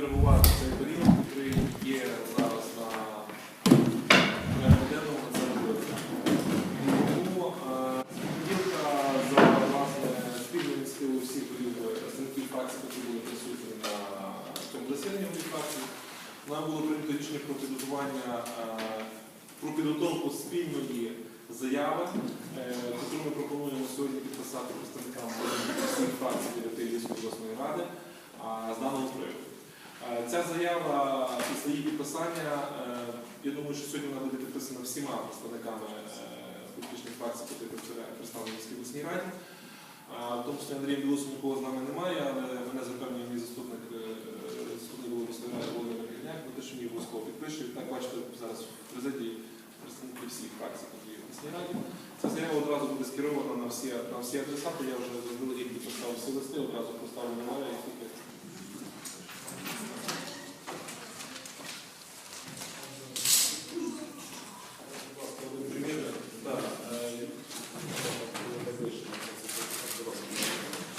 відреагувати цей період, який є зараз на порядку денному це робити. Тому е, спілка за власне спільну ініціативу всіх представників фракцій, які були присутні на цьому засіданні в фракції, нам було прийнято рішення про підготування е, про підготовку спільної заяви, е, яку ми пропонуємо сьогодні підписати представникам всіх фракцій Дев'ятої Львівської обласної ради з даного приводу. Е, Ця заява після її підписання, е, я думаю, що сьогодні вона буде підписана всіма представниками е, політичних фракцій, які представлені в обласній раді. В тому числі Андрія Білосу нікого з нами немає, але мене запевнює мій заступник заступник обласної ради Володимир Кільняк, на те, що мені обов'язково підпише. Так бачите, зараз в президії представники всіх фракцій, які є в обласній раді. Ця заява одразу буде скерована на всі, на всі адресати. Я вже заздалегідь підписав всі листи, одразу поставлю немає, і тільки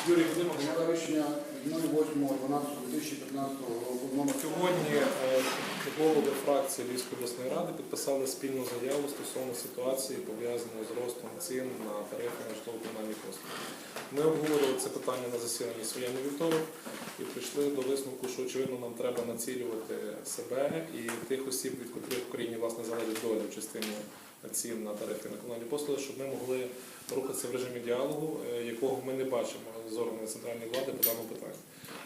Юрій Прийняла рішення 08.12.2015 року номер Сьогодні е, голови фракції Львівської обласної ради підписали спільну заяву стосовно ситуації, пов'язаної з ростом цін на тарифи на житлово-комунальні послуги. Ми обговорювали це питання на засіданні своєму вівторок і прийшли до висновку, що очевидно нам треба націлювати себе і тих осіб, від котрих в країні власне залежить доля в частині цін на тарифи на комунальні послуги, щоб ми могли рухатися в режимі діалогу, е, якого ми не бачимо з органами центральної влади по даному питанню.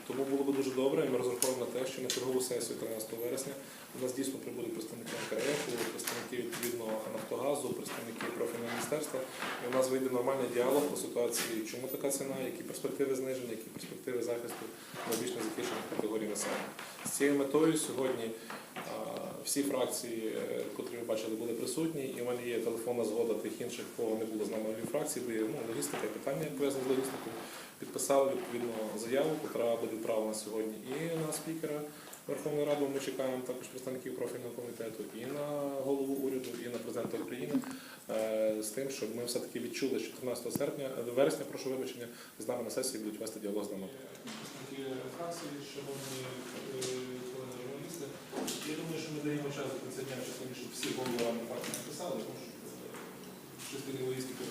Тому було б дуже добре, і ми розраховуємо на те, що на чергову сесію 13 вересня у нас дійсно прибудуть представники НКРФ, представники відповідно Нафтогазу, представники профільного міністерства, і у нас вийде нормальний діалог по ситуації, чому така ціна, які перспективи зниження, які перспективи захисту найбільш незахищених категорій населення. З цією метою сьогодні всі фракції, е, котрі ви бачили, були присутні, і в мене є телефонна згода тих інших, кого не було з нами в фракції, є ну, логістика, питання пов'язані з логістикою. Підписали відповідно заяву, яка буде відправлена сьогодні і на спікера Верховної Ради. Ми чекаємо також представників профільного комітету, і на голову уряду, і на президента України е, з тим, щоб ми все-таки відчули, що 14 серпня, е, вересня, прошу вибачення, з нами на сесії будуть вести діалог з нами. фракції, шановні члени журналісти. Я думаю, що ми даємо час до кінця дня, частині, щоб всі голови фракції написали, тому що е, в частині логістики